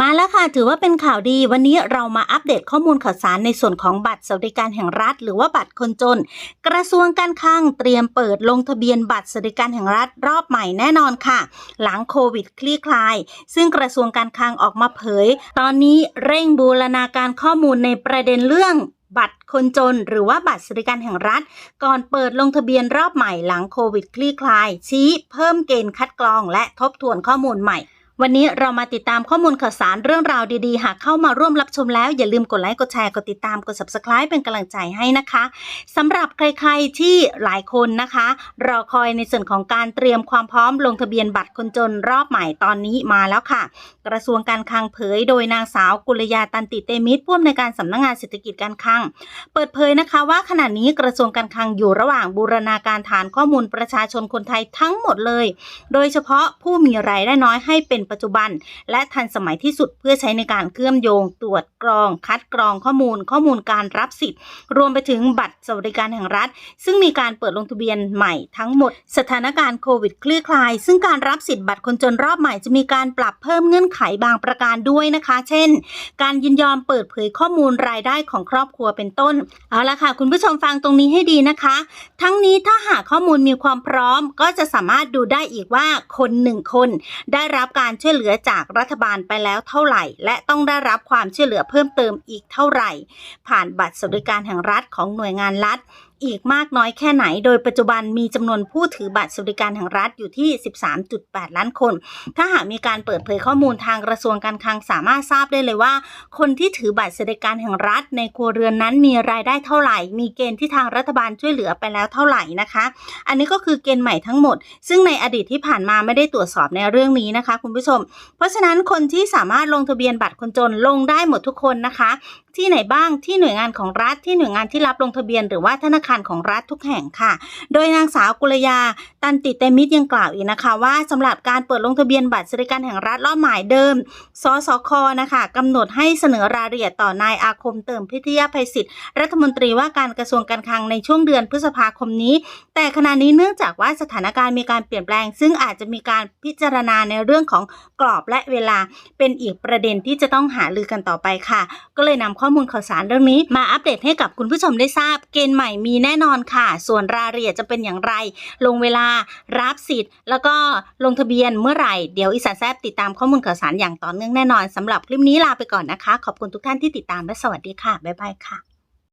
มาแล้วค่ะ ถือว่าเป็นข่าวดีวันนี้เรามาอัปเดตข้อมูลข่าวสารในส่วนของบัตรสวัสดิการแห่งรัฐ หรือว่าบัตรคนจน กระทรวงการคลังเตรียมเปิดลงทะเบียนบัตรสวัสดิการแห่งรัฐรอบใหม่แน่นอนค่ะ หลังโควิดคลี่คลาย ซึ่งกระทรวงการคลังออกมาเผย ตอนนี้เร่งบูรณาการข้อมูลในประเด็นเรื่องบัตรคนจนหรือว่าบัตรสวัสดิการแห่งรัฐ ก่อนเปิดลงทะเบียนรอบใหม่หลังโควิดคลี่คลาย ชี้เพิ่มเกณฑ์คัดกรองและทบทวนข้อมูลใหม่ วันนี้เรามาติดตามข้อมูลข่าวสารเรื่องราวดีๆ หากเข้ามาร่วมรับชมแล้ว อย่าลืมกดไลค์กดแชร์กดติดตามกด subscribe เป็นกำลังใจให้นะคะสำหรับใครๆที่หลายคนนะคะ รอคอยในส่วนของการเตรียมความพร้อมลงทะเบียนบัตรคนจนรอบใหม่ตอนนี้มาแล้วค่ะ กระทรวงการคลังเผย โดยนางสาวกุลยาตันติเตมิตรผู้อำนวยการสำนักงานเศรษฐกิจการคลังเปิดเผยนะคะว่าขณะนี้กระทรวงการคลังอยู่ระหว่างบูรณาการฐานข้อมูลประชาชนคนไทยทั้งหมดเลย โดยเฉพาะผู้มีรายได้น้อยให้เป็นปัจจุบัน และทันสมัยที่สุดเพื่อใช้ในการเชื่อมโยง ตรวจกรอง คัดกรองข้อมูล ข้อมูลการรับสิทธิ์ รวมไปถึงบัตรสวัสดิการแห่งรัฐ ซึ่งมีการเปิดลงทะเบียนใหม่ทั้งหมด สถานการณ์โควิดคลี่คลาย ซึ่งการรับสิทธิ์บัตรคนจนรอบใหม่จะมีการปรับเพิ่มเงื่อนไขบางประการด้วยนะคะ เช่น การยินยอมเปิดเผยข้อมูลรายได้ของครอบครัวเป็นต้น เอาละค่ะ คุณผู้ชมฟังตรงนี้ให้ดีนะคะ ทั้งนี้ถ้าหากข้อมูลมีความพร้อม ก็จะสามารถดูได้อีกว่าคนหนึ่งคน ได้รับการช่วยเหลือจากรัฐบาลไปแล้วเท่าไหร่ และต้องได้รับความช่วยเหลือเพิ่มเติมอีกเท่าไหร่ ผ่านบัตรสวัสดิการแห่งรัฐของหน่วยงานรัฐ อีกมากน้อยแค่ไหน โดยปัจจุบันมีจำนวนผู้ถือบัตรสวัสดิการแห่งรัฐอยู่ที่ 13.8 ล้านคน ถ้าหากมีการเปิดเผยข้อมูลทางกระทรวงการคลังสามารถทราบได้เลยว่า คนที่ถือบัตรสวัสดิการแห่งรัฐ ในครัวเรือนนั้นมีรายได้เท่าไหร่ มีเกณฑ์ที่ทางรัฐบาลช่วยเหลือไปแล้วเท่าไหร่นะคะ อันนี้ก็คือเกณฑ์ใหม่ทั้งหมด ซึ่งในอดีตที่ผ่านมาไม่ได้ตรวจสอบในเรื่องนี้นะคะ คุณผู้ชม เพราะฉะนั้นคนที่สามารถลงทะเบียนบัตรคนจนลงได้หมดทุกคนนะคะ ที่ไหนบ้างที่หน่วยงานของรัฐที่หน่วยงานที่รับลงทะเบียน หรือว่าธนาคารของรัฐทุกแห่งค่ะ โดยนางสาวกุลยา ตันติเตมิตรยังกล่าวอีกนะคะ ว่าสำหรับการเปิดลงทะเบียนบัตรสวัสดิการแห่งรัฐรอบหมายเดิม สสคนะคะกำหนดให้เสนอรายละเอียดต่อนายอาคมเติมพิทยาภัยศิษย์รัฐมนตรีว่าการกระทรวงการคลังในช่วงเดือนพฤษภาคมนี้ แต่ขณะนี้เนื่องจากว่าสถานการณ์มีการเปลี่ยนแปลง ซึ่งอาจจะมีการพิจารณาในเรื่องของกรอบและเวลาเป็นอีกประเด็นที่จะต้องหาลือกันต่อไปค่ะ ก็เลยนำข้ออมูลข่าวสารเรื่องนี้มาอัปเดตให้กับคุณผู้ชมได้ทราบ เกณฑ์ใหม่มีแน่นอนค่ะ ส่วนรายละเอียดจะเป็นอย่างไร ลงเวลารับสิทธิ์ แล้วก็ลงทะเบียนเมื่อไหร่ เดี๋ยวอีสานแซบติดตามข้อมูลข่าวสารอย่างต่อเนื่องแน่นอนสำหรับคลิปนี้ลาไปก่อนนะคะ ขอบคุณทุกท่านที่ติดตามและสวัสดีค่ะบ๊ายบายค่ะ